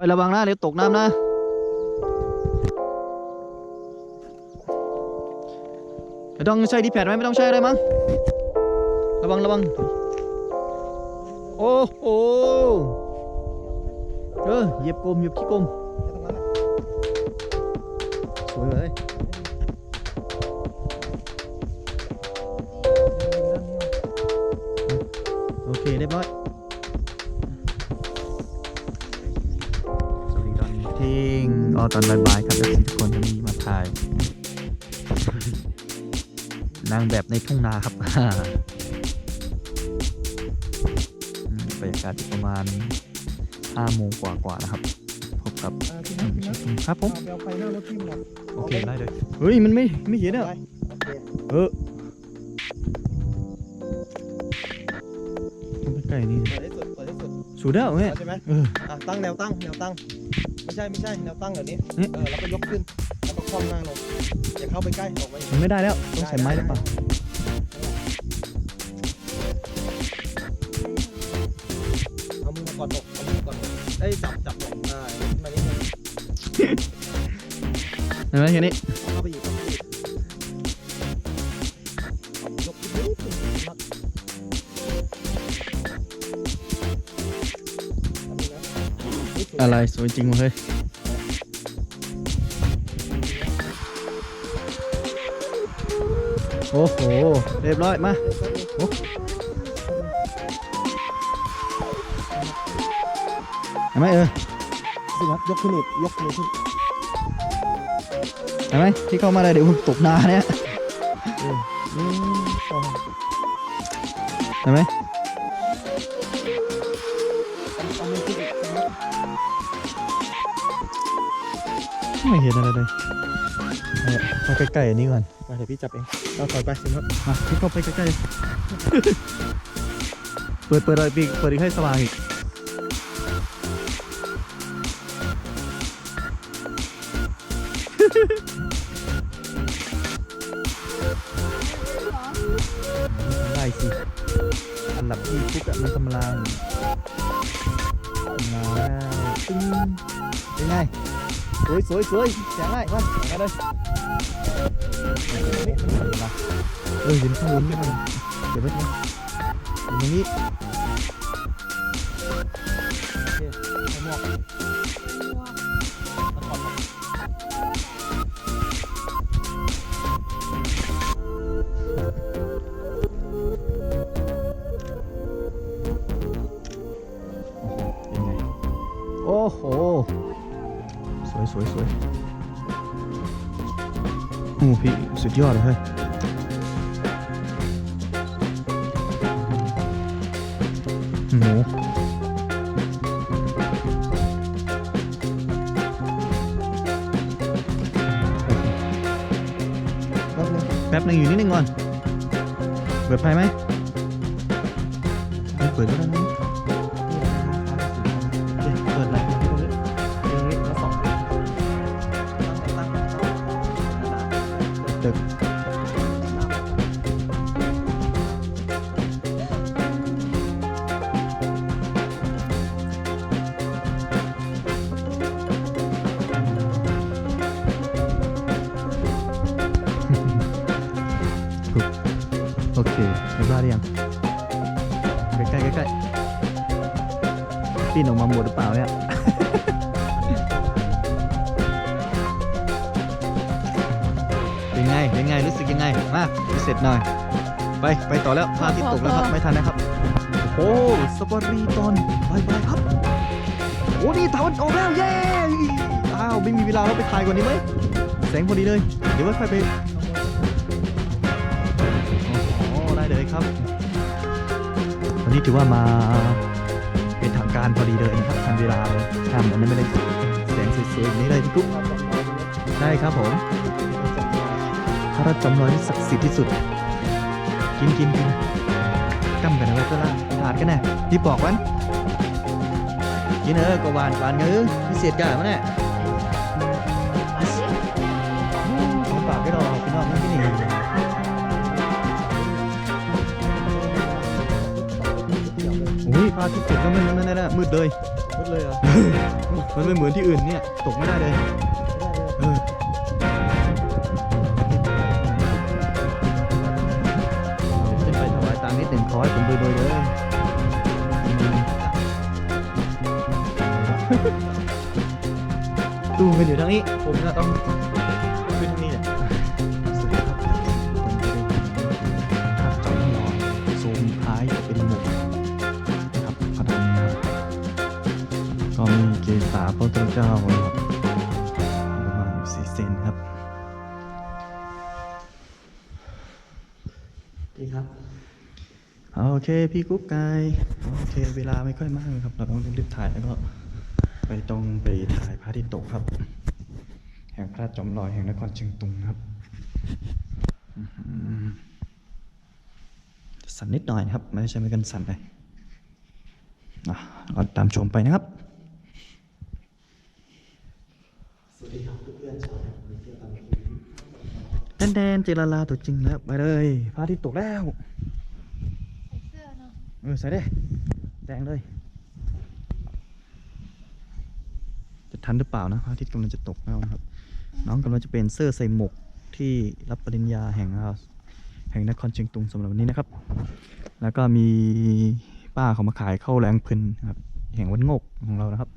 ไประวังนะเดี๋ยวตกน้ำนะ ไม่ต้องใช้ดีแพดไหมไม่ต้องใช้อะไรมั้ง ระวังระวัง โอ้โห เออเหยียบกลมเหยียบขี้กลมสวยเลยโอเคเรียบร้อย อ๋อตอนบ่ายๆครับแล้วทุกคนจะมีมาถ่ายนางแบบในทุ่งนาครับอืมบรรยากาศอยู่ประมาณ5โมงกว่าๆนะครับพบกับอ่าทีนั้นทีนั้นครับผมเอาไปเอาไฟหน้ารถพี่มาหน่อยโอเคได้เลยเฮ้ยมันไม่ไม่เห็นอะไปโอเคเออต้องไปใกล้นี่เปิดให้สุดเปิดให้สุดสูดแล้วแม่เอาใช่ไหมเอออะตั้งแนวตั้งแนวตั้ง ไม่ใช่ไม่ใช่แนวตั้งแบบนี้นี่เออแล้วก็ยกขึ้นแล้วก็คว่ำหน้าลงอย่าเข้าไปใกล้ออกมาอย่างมันไม่ได้แล้วต้องใช้ไม้หรือเปล่าเอามือมากอดอกเอามือมากอดอกได้ยจับจับอกอ่าขึ้นมานิดนึงเห็นไหมแค่นี้ อะไรสวยจริงวะเฮ้ยโอ้โห เรียบร้อย มาโอ้เห็นไหมเออสิครับยกขึ้นอีกยกมือขึ้นเห็นไหมที่เข้ามาเลยเดี๋ยวตกนาเนี่ยหนึ่งสองเห็นไหม ไม่เห็นอะไรเลยเนี่ยมาใกล้ๆอันนี้ก่อนมาเดี๋ยวพี่จับเองเราถอยไปสิครับมาที่เข้าไปใกล้ๆ เปิดเปิดอะไรปีกเปิดอีกให้สว่างอีกได้สิ อันดับที่ทุกอะมันกำลังมาแล้วตึ้งเป็นไง สวยสวยสวยแสงง่ายมามาเล สวยสวยสวยโอ้พี่สุดยอดเลยเฮ้ยหมูแป๊บนึงอยู่นิดนึงก่อนเปิดไฟไหม เรียบร้อยหรือยังใกล้ๆใกล้ๆปีนออกมาหมดหรือเปล่าเนี่ยเป็นไงเป็นไงรู้สึกยังไงมาไปเสร็จหน่อย ไปไปต่อแล้วพระอาทิตย์ตกแล้วครับไม่ทันนะครับ โอ้สปอรีตอนบายบายครับโอ้นี่ตะวันออกแล้วเย้อ้าวไม่มีเวลาเราไปถ่ายก่อนดีไหมแสงพอดีเลย เดี๋ยวไว้ค่อยไป วันนี้ถือว่ามาเป็นทางการพอดีเลยนะครับทันเวลาเลยทำอันนี้ไม่ได้แสงสวยๆอย่างนี้เลยพี่กุ๊กได้ครับผมพระราชจำลองที่ศักดิ์สิทธิ์ที่สุด กินกินกินกำกันเอาไว้ก็ล่ะถาดกันแน่ที่บอกวันกินเออก็หวานหวานเงื้อพิเศษกันมั้งเนี่ยของฝากให้เราพี่น้องาทิตย์ตกแล้วมันนั่นนั่นมืดเลยมุดเลยเหรอ มันไม่เหมือนที่อื่นเนี่ย ตกไม่ได้เลยเออขึ้นไปถวายตังค์นิดหนึ่งขอให้ผมรวยๆเลยตู้มันอยู่ทางนี้ ผมก็ต้อง พระพุทธเจ้านะครับประมาณอยู่สี่เซนครับดีครับโอเคพี่กุ๊กไก่โอเค เวลาไม่ค่อยมากเลยครับ เราต้องรีบถ่ายแล้วก็ ไปตรงไปถ่ายพระอาทิตย์ตกครับ แห่งพระจอมลอยแห่งนครเชียงตุงครับอื้อหือสั่นนิดหน่อยนะครับ ไม่ใช่ไม่กันสั่นเลยอะเราตามชมไปนะครับ สวัสดีครับเพื่อนๆชาวมาเที่ยวตามคิวแดนแดนเจรลาตัวจริงแล้วไปเลยพระอาทิตย์ตกแล้วใส่เสื้อเนาะเออใส่ได้แดงเลย จะทันหรือเปล่านะพระอาทิตย์กำลังจะตกแล้วนะครับ น้องกำลังจะเป็นเสื้อใส่หมวกที่รับปริญญาแห่งอ่าแห่งนครเชียงตุงสำหรับวันนี้นะครับ แล้วก็มีป้าเขามาขายข้าวแรงพึนนะครับ แห่งวันโงกของเรานะครับ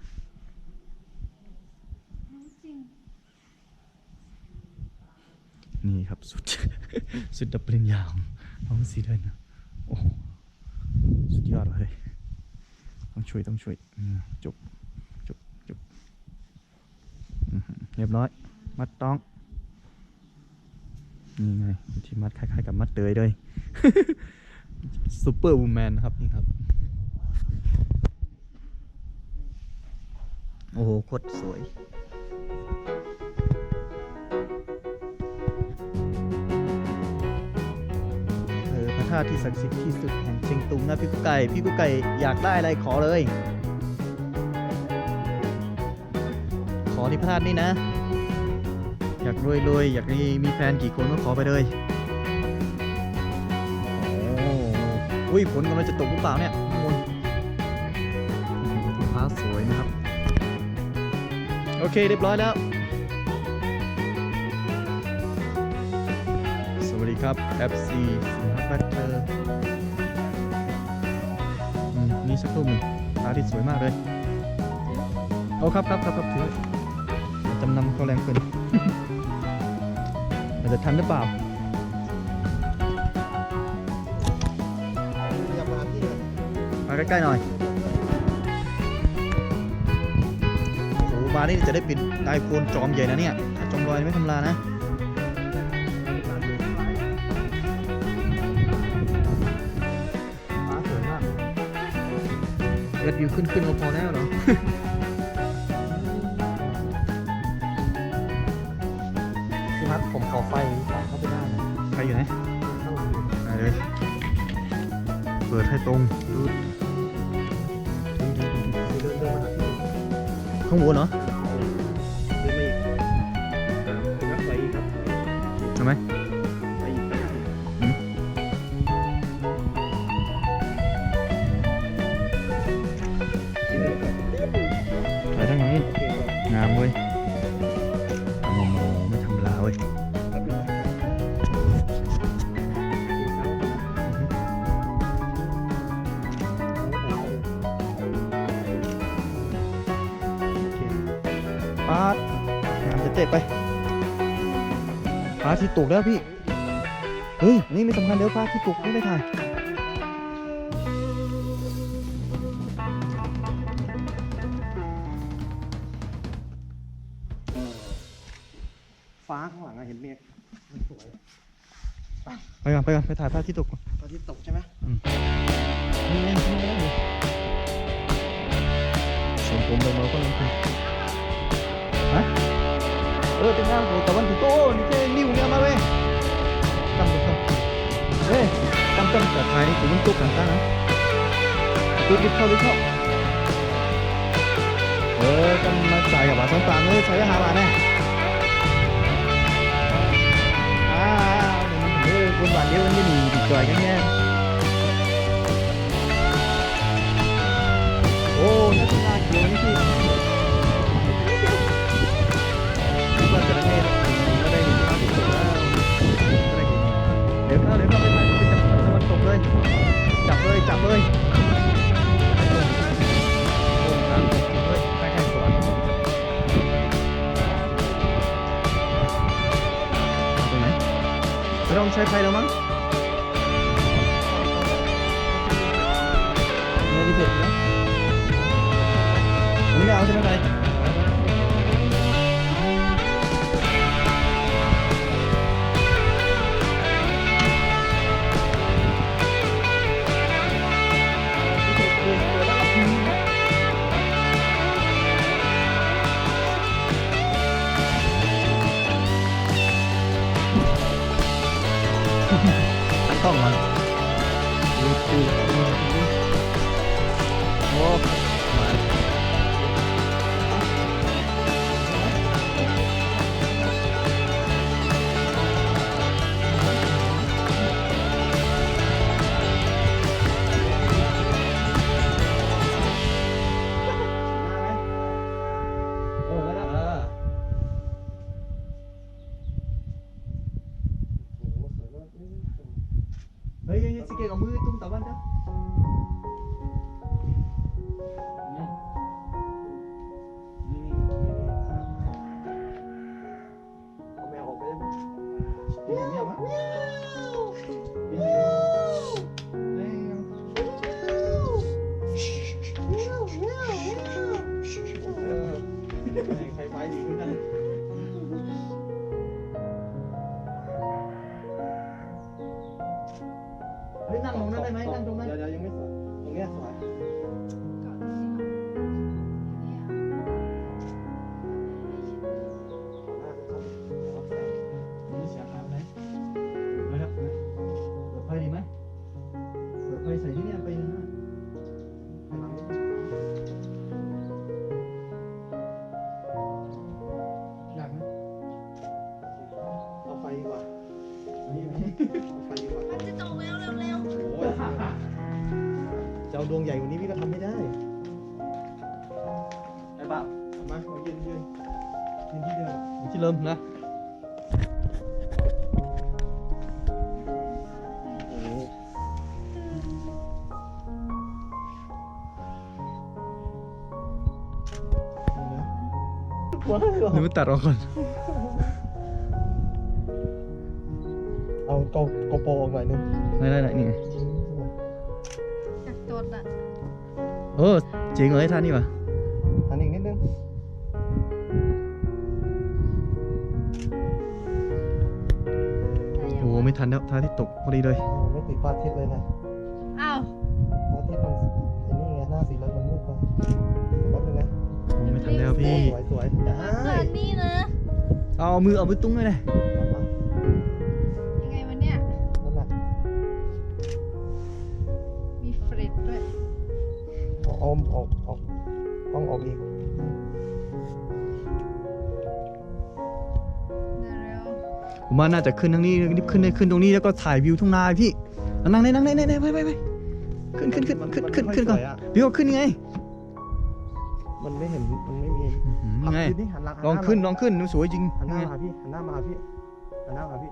จริง นี่ครับสุดสุดรับปริญญาของน้องสีเดินนะโอ้สุดยอดเลยต้องช่วยต้องช่วยจบจบจบเรียบร้อย มัดต้องนี่ไงที่มัดคล้ายๆกับมัดเตยเลยซูเปอร์วูแมนครับนี่ครับ โอ้โหโคตรสวยาที่ศักดิ์สิทธิ์ที่สุดแห่งเชียงตุงนะพี่กุ๊กไก่ พี่กุ๊กไก่อยากได้อะไรขอเลย ขอที่พระธาตุนี่นะ อยากรวยรวยอยากมีมีแฟนกี่คนก็ขอไปเลยโอ้อุ้ยฝนกำลังจะตกหรือเปล่าเนี่ยข้างบนฟ้าสวยนะครับ โอเคเรียบร้อยแล้วสวัสดีครับ FC นี่สักครู่หนึ่งพระอาทิตย์สวยมากเลยโอ้ครับครับครับครับถือจำนำเขาแรงเกินเราจะทันหรือเปล่าอยากมาที่ไหนมาใกล้ๆหน่อยโอ้โหมานี่จะได้ปิดไอโฟนจอมใหญ่นะเนี่ยถ้าจอมลอยไม่ธรรมดานะ เอ็ดวิวขึ้นขึ้นก็พอแล้วเหรอพี่มัดผมขอไฟส่องเข้าไปได้ไหมใครอยู่ไหนข้างหลังไปเลย เปิดให้ตรงดูเดินเดินมาหาพี่ข้างบนเหรอ งามจะเจ็บไปพระอาที่ตกแล้วพี่ เฮ้ย นี่ไม่สำคัญเดี๋ยวพระอาที่ตกไม่ได้ถ่ายฟ้าข้างหลังอะเห็นเมฆมันสวยไปก่อนไปก่อนไปถ่ายพระอาที่ตกก่อนตอนที่ตกใช่ไหมนี่ไงนี่ไงส่งผมลงมาก็ลงทุนฮะ เออเป็นงานของตะวันถึงโตนี่แค่นิ้วเนี่ยมาเว้ยกำลังกำเฮ้ยกำกำแต่ถ่ายนี่ผมยังตกกันตั้งนะตุ๊ดรีบเข้ารีบเข้าเออกำมาจ่ายกับว่าสองตังเลยใช้ยาหาบาแน่อ่าเออคนบ้านเดียวกันไม่หนีติดจอยกันแน่โอ้นักกีฬาเขียวนี่พี่ ยจับเลยจับเลยไม่ต้องใช้ไฟแล้วมั้งไม่ได้เผ็ดนะไม่ได้เอาใช่ไหมใคร ตั้งกล้องมันดูดูโอ้ ว้าวหรือว่าตัดออกก่อน เอาโกโกโปรออกหน่อยนึงได้ได้ได้นี่ไงๆอยากจดอะโอ้เจ๋งเลยท่านี่วะอันนี้อีกนิดนึงแต่ยังโอ้ไม่ทันแล้วท่าที่ตกพอดีเลยอ๋อไม่ติดพระอาทิตย์เลยนะ สวยสวยได้เกิดนี่นะ เอามือเอามือตุ้งเลยเลยยังไงวะเนี่ยนั่นแหละมีเฟรดด้วยเอาเอาออกออกต้องออกอีกเดี๋ยวเร็วผมว่าน่าจะขึ้นทางนี้นี่ขึ้นได้ขึ้นตรงนี้แล้วก็ถ่ายวิวทุ่งนาพี่เอานั่งได้นั่งได้นั่งได้ไปไปไปขึ้นขึ้นขึ้นขึ้นขึ้นขึ้นก่อนพี่ก็ขึ้นยังไง มันไม่เห็นมันไม่ มีอืมไงหันหันหลังหัลองหาขึ้นลมาองขึ้นดูสวยจริงหันหน้าไงมาหาพี่หันหน้ามาหาพี่หันหน้ามาหาพี่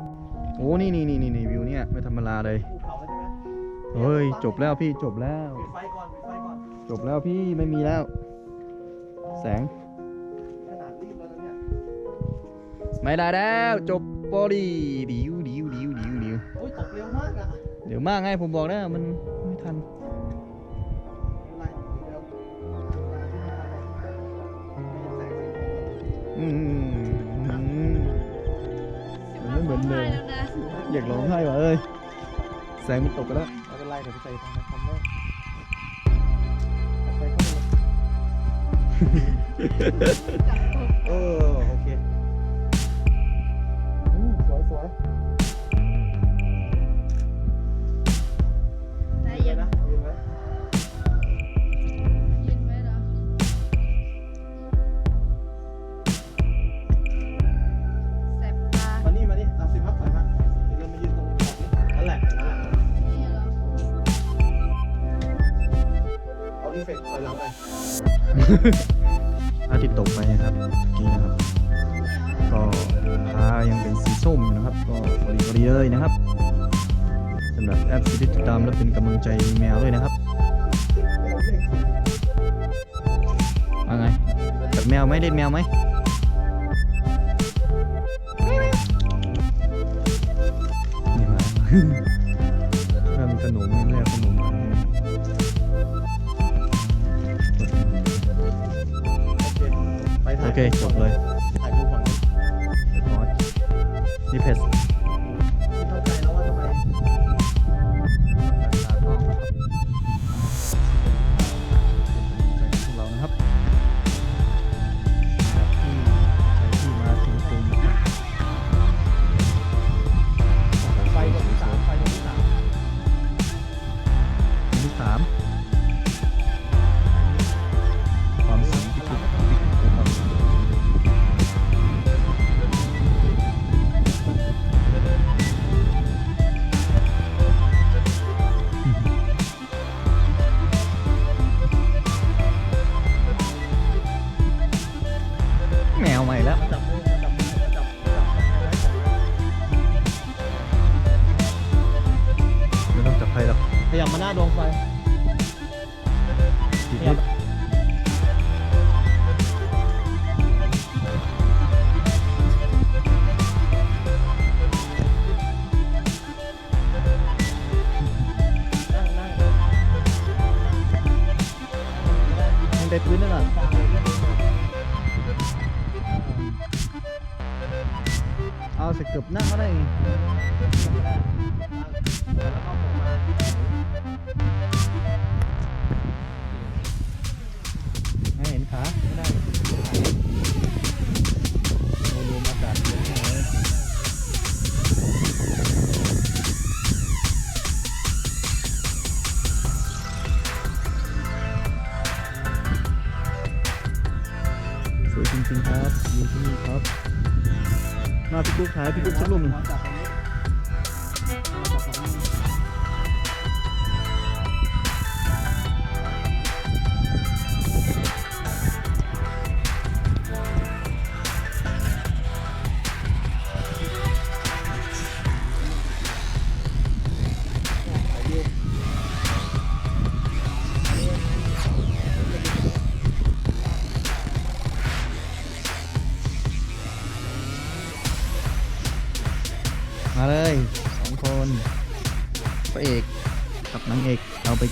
โอ้นี่นี่นี่นี่นี่วิวเนี่ยไม่ธรรมดาเลยภูเขาแล้วใช่ไหมเฮ้ยจบแล้วพี่จบแล้ว ปิดไฟก่อนปิดไฟก่อนจบแล้วพี่ไม่มีแล้ว แสงขนาดรีบแล้วนะเนี่ยไม่ได้แล้วจบบอดี้ดิวดิวดิวดิวดิวโอ้ยตกเร็วมากอะเดี๋ยวมากไงผมบอกแล้วมันไม่ทัน อืมมันไม่เหมือนเดิมแล้วนะอยากร้องไห้ว่ะเอ้ยแสงมันตกไปแล้วไม่เป็นไรเดี๋ยวไปใส่ทางคอมเมอร์เอาไปเข้าไปเลย ส้มอยู่นะครับ ก็พอดีพอดีเลยนะครับสำหรับแอปที่ติดตามและเป็นกำลังใจแมวด้วยนะครับว่าไงจับแมวไหมเล่นแมวไหมนี่ถ้ามีขนมไม่ขนมมาโอเคไปถ่ายโอเคจบเลย นี่เแล้ว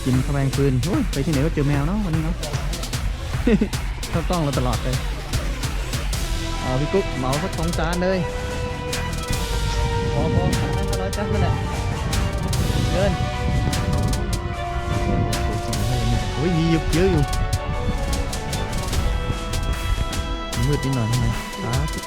กินข้าวแมงฟืนโอ้ยไปที่ไหนก็เจอแมวเนาะวันนี้เนาะเข้ากล้องเราตลอดเลยเอาพี่กุ๊กเหมาสักสองจานเลยพอพอทำให้มาร้อยจัดนั่นแหละเดินโอ้ยมีเยอะเยอะอยู่มืดนิดหน่อยใช่ไหมสาธุ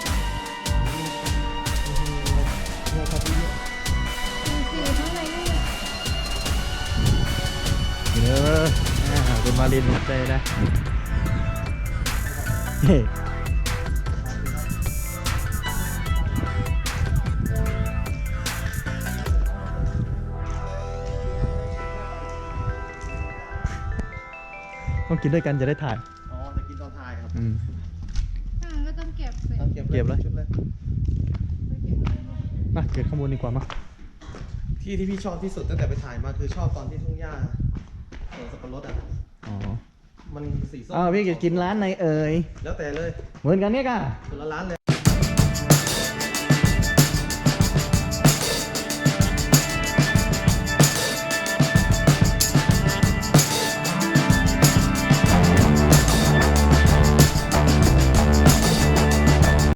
อ่าคุณมาลินหัวใจนะเฮ้ต้องกินด้วยกันจะได้ถ่าย อ๋อ จะกินตอนถ่ายครับ อืมข้างก็ต้องเก็บสิต้องเก็บเก็บเลยชุดเลยมาเกิดข้างบนดีกว่ามาที่ที่พี่ชอบที่สุดตั้งแต่ไปถ่ายมาคือชอบตอนที่ทุ่งหญ้าสวนสับปะรดอะอ๋อ มันสีส้มอ้าวพี่จะกินร้านไหนเอ่ยแล้วแต่เลย เหมือนกันเนี่ยก่ะคนละร้านเลย